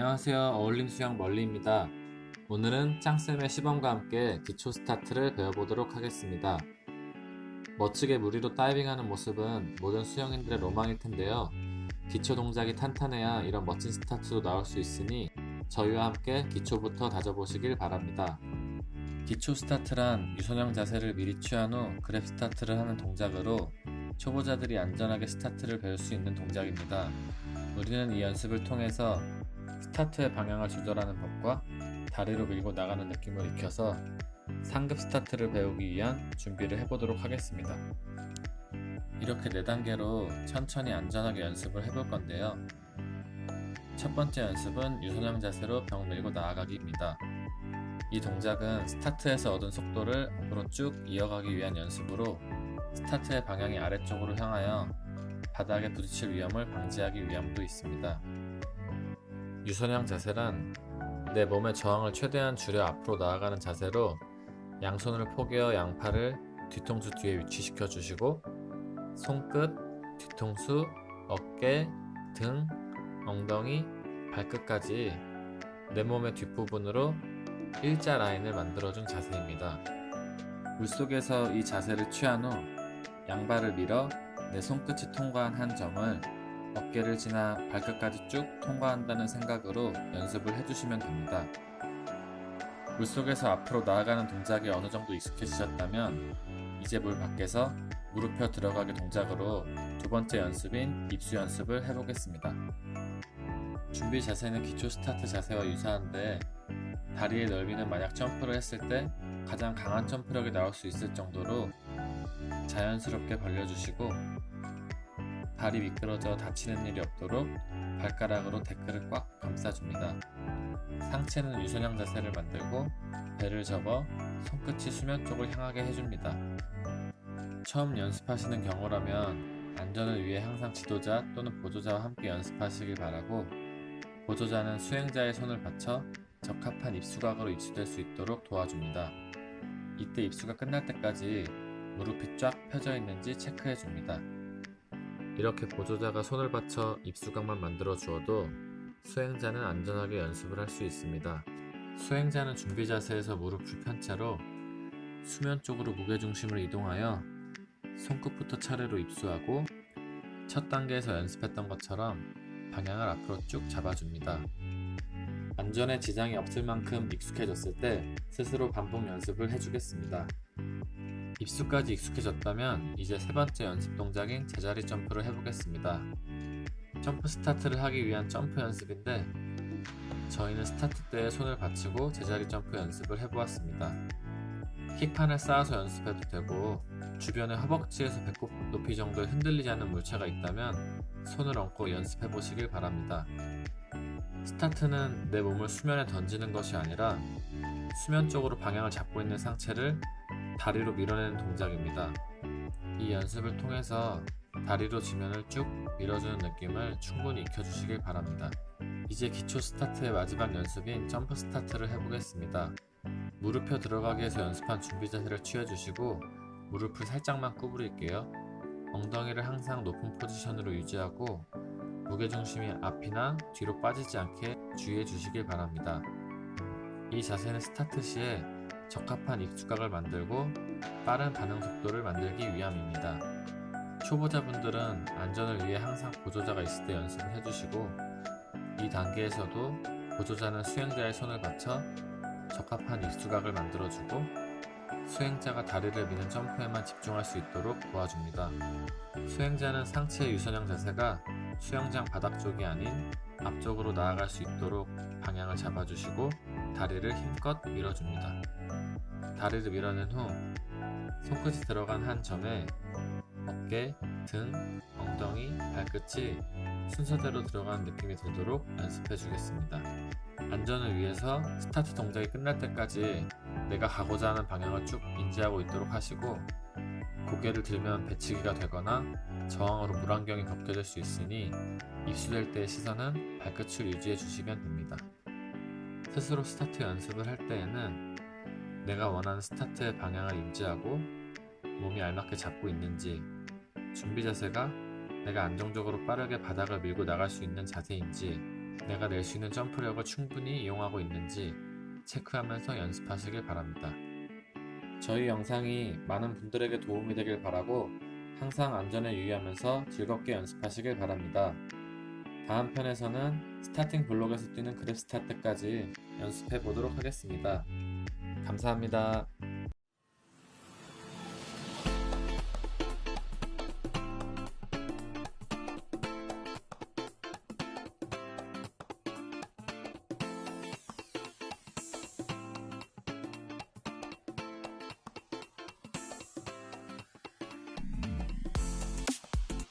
안녕하세요. 어울림 수영 멀리입니다. 오늘은 짱쌤의 시범과 함께 기초 스타트를 배워보도록 하겠습니다. 멋지게 물 위로 다이빙하는 모습은 모든 수영인들의 로망일 텐데요. 기초 동작이 탄탄해야 이런 멋진 스타트도 나올 수 있으니 저희와 함께 기초부터 다져보시길 바랍니다. 기초 스타트란 유선형 자세를 미리 취한 후 그랩 스타트를 하는 동작으로 초보자들이 안전하게 스타트를 배울 수 있는 동작입니다. 우리는 이 연습을 통해서 스타트의 방향을 조절하는 법과 다리로 밀고 나가는 느낌을 익혀서 상급 스타트를 배우기 위한 준비를 해보도록 하겠습니다. 이렇게 4단계로 천천히 안전하게 연습을 해볼 건데요. 첫 번째 연습은 유선형 자세로 벽 밀고 나아가기입니다. 이 동작은 스타트에서 얻은 속도를 앞으로 쭉 이어가기 위한 연습으로 스타트의 방향이 아래쪽으로 향하여 바닥에 부딪힐 위험을 방지하기 위함도 있습니다. 유선형 자세란 내 몸의 저항을 최대한 줄여 앞으로 나아가는 자세로 양손을 포개어 양팔을 뒤통수 뒤에 위치시켜 주시고 손끝, 뒤통수, 어깨, 등, 엉덩이, 발끝까지 내 몸의 뒷부분으로 일자 라인을 만들어준 자세입니다. 물속에서 이 자세를 취한 후 양발을 밀어 내 손끝이 통과한 한 점을 어깨를 지나 발끝까지 쭉 통과한다는 생각으로 연습을 해주시면 됩니다. 물속에서 앞으로 나아가는 동작이 어느 정도 익숙해지셨다면 이제 물 밖에서 무릎 펴 들어가기 동작으로 두 번째 연습인 입수 연습을 해보겠습니다. 준비 자세는 기초 스타트 자세와 유사한데 다리의 넓이는 만약 점프를 했을 때 가장 강한 점프력이 나올 수 있을 정도로 자연스럽게 벌려주시고 발이 미끄러져 다치는 일이 없도록 발가락으로 데크를 꽉 감싸줍니다. 상체는 유선형 자세를 만들고 배를 접어 손끝이 수면 쪽을 향하게 해줍니다. 처음 연습하시는 경우라면 안전을 위해 항상 지도자 또는 보조자와 함께 연습하시길 바라고 보조자는 수행자의 손을 받쳐 적합한 입수각으로 입수될 수 있도록 도와줍니다. 이때 입수가 끝날 때까지 무릎이 쫙 펴져 있는지 체크해 줍니다. 이렇게 보조자가 손을 받쳐 입수각만 만들어 주어도 수행자는 안전하게 연습을 할 수 있습니다. 수행자는 준비 자세에서 무릎을 편 채로 수면 쪽으로 무게중심을 이동하여 손끝부터 차례로 입수하고 첫 단계에서 연습했던 것처럼 방향을 앞으로 쭉 잡아줍니다. 안전에 지장이 없을 만큼 익숙해졌을 때 스스로 반복 연습을 해주겠습니다. 입수까지 익숙해졌다면 이제 세 번째 연습 동작인 제자리 점프를 해보겠습니다. 점프 스타트를 하기 위한 점프 연습인데 저희는 스타트 때에 손을 받치고 제자리 점프 연습을 해보았습니다. 킥판을 쌓아서 연습해도 되고 주변의 허벅지에서 배꼽 높이 정도에 흔들리지 않는 물체가 있다면 손을 얹고 연습해 보시길 바랍니다. 스타트는 내 몸을 수면에 던지는 것이 아니라 수면 쪽으로 방향을 잡고 있는 상체를 다리로 밀어내는 동작입니다. 이 연습을 통해서 다리로 지면을 쭉 밀어주는 느낌을 충분히 익혀주시길 바랍니다. 이제 기초 스타트의 마지막 연습인 점프 스타트를 해보겠습니다. 무릎 펴 들어가기 위해서 연습한 준비 자세를 취해주시고 무릎을 살짝만 구부릴게요. 엉덩이를 항상 높은 포지션으로 유지하고 무게중심이 앞이나 뒤로 빠지지 않게 주의해 주시길 바랍니다. 이 자세는 스타트 시에 적합한 익숙각을 만들고 빠른 반응 속도를 만들기 위함입니다. 초보자분들은 안전을 위해 항상 보조자가 있을 때 연습을 해주시고 이 단계에서도 보조자는 수행자의 손을 받쳐 적합한 익숙각을 만들어주고 수행자가 다리를 미는 점프에만 집중할 수 있도록 도와줍니다. 수행자는 상체의 유선형 자세가 수영장 바닥 쪽이 아닌 앞쪽으로 나아갈 수 있도록 방향을 잡아주시고 다리를 힘껏 밀어줍니다. 다리를 밀어낸 후 손끝이 들어간 한 점에 어깨, 등, 엉덩이, 발끝이 순서대로 들어가는 느낌이 들도록 연습해 주겠습니다. 안전을 위해서 스타트 동작이 끝날 때까지 내가 가고자 하는 방향을 쭉 인지하고 있도록 하시고 고개를 들면 배치기가 되거나 저항으로 물안경이 벗겨질 수 있으니 입수될 때의 시선은 발끝을 유지해 주시면 됩니다. 스스로 스타트 연습을 할 때에는 내가 원하는 스타트의 방향을 인지하고 몸이 알맞게 잡고 있는지 준비 자세가 내가 안정적으로 빠르게 바닥을 밀고 나갈 수 있는 자세인지 내가 낼 수 있는 점프력을 충분히 이용하고 있는지 체크하면서 연습하시길 바랍니다. 저희 영상이 많은 분들에게 도움이 되길 바라고 항상 안전에 유의하면서 즐겁게 연습하시길 바랍니다. 다음 편에서는 스타팅 블록에서 뛰는 그랩 스타트까지 연습해 보도록 하겠습니다. 감사합니다.